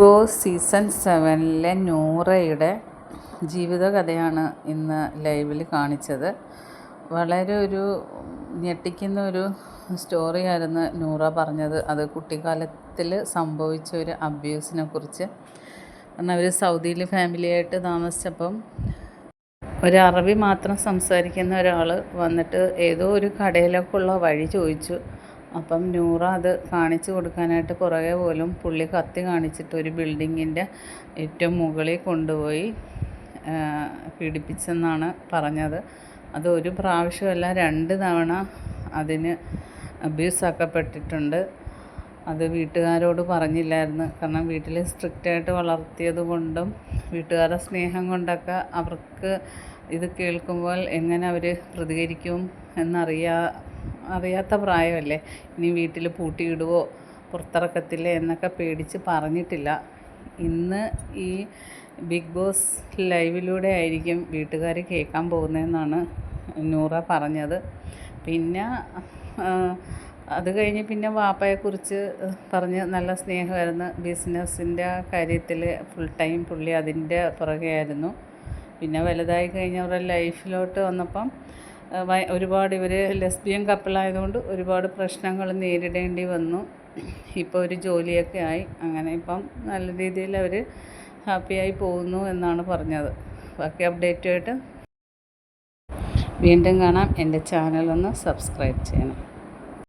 Boss season സെവനിലെ നൂറയുടെ ജീവിതകഥയാണ് ഇന്ന് ലൈവിൽ കാണിച്ചത്. വളരെ ഒരു ഞെട്ടിക്കുന്ന ഒരു സ്റ്റോറിയായിരുന്നു നൂറ പറഞ്ഞത്. അത് കുട്ടിക്കാലത്തിൽ സംഭവിച്ച ഒരു അബ്യൂസിനെ കുറിച്ച്. കാരണം അവർ സൗദിയിൽ ഫാമിലിയായിട്ട് താമസിച്ചപ്പം ഒരു അറബി മാത്രം സംസാരിക്കുന്ന ഒരാൾ വന്നിട്ട് ഏതോ ഒരു കടയിലേക്കുള്ള വഴി ചോദിച്ചു. അപ്പം നൂറ അത് കാണിച്ചു കൊടുക്കാനായിട്ട് പുറകെ പോലും പുള്ളി കത്തി കാണിച്ചിട്ട് ഒരു ബിൽഡിങ്ങിന്റെ ഏറ്റവും മുകളിൽ കൊണ്ടുപോയി പീഡിപ്പിച്ചെന്നാണ് പറഞ്ഞത്. അത് ഒരു പ്രാവശ്യമല്ല രണ്ട് തവണ അതിന് അബ്യൂസ് ആക്കപ്പെട്ടിട്ടുണ്ട് അത് വീട്ടുകാരോട് പറഞ്ഞില്ലായിരുന്നു. കാരണം വീട്ടിൽ സ്ട്രിക്റ്റായിട്ട് വളർത്തിയത് കൊണ്ടും വീട്ടുകാരുടെ സ്നേഹം കൊണ്ടൊക്കെ അവർക്ക് ഇത് കേൾക്കുമ്പോൾ എങ്ങനെ അവർ പ്രതികരിക്കും എന്നറിയാ അറിയാത്ത പ്രായമല്ലേ? ഇനി വീട്ടിൽ പൂട്ടിയിടുവോ പുറത്തിറക്കത്തില്ലേ? എന്നൊക്കെ പേടിച്ച് പറഞ്ഞിട്ടില്ല. ഇന്ന് ഈ ബിഗ് ബോസ് ലൈവിലൂടെ ആയിരിക്കും വീട്ടുകാർ കേൾക്കാൻ പോകുന്നതെന്നാണ് നൂറ പറഞ്ഞത്. പിന്നെ അത് കഴിഞ്ഞ് പിന്നെ വാപ്പയെക്കുറിച്ച് പറഞ്ഞ് നല്ല സ്നേഹമായിരുന്നു. ബിസിനസ്സിന്റെ കാര്യത്തിൽ ഫുൾ ടൈം പുള്ളി അതിന്റെ പുറകെയായിരുന്നു. പിന്നെ വലുതായി കഴിഞ്ഞ് അവരുടെ ലൈഫിലോട്ട് വന്നപ്പം ഒരുപാട് ഇവർ ലെസ്ബിയൻ കപ്പിളായതുകൊണ്ട് ഒരുപാട് പ്രശ്നങ്ങൾ നേരിടേണ്ടി വന്നു. ഇപ്പോൾ ഒരു ജോലിയൊക്കെ ആയി. അങ്ങനെ ഇപ്പം നല്ല രീതിയിൽ അവർ ഹാപ്പിയായി പോകുന്നു എന്നാണ് പറഞ്ഞത്. ബാക്കി അപ്ഡേറ്റുമായിട്ട് വീണ്ടും കാണാം. എന്റെ ചാനലൊന്ന് സബ്സ്ക്രൈബ് ചെയ്യണം.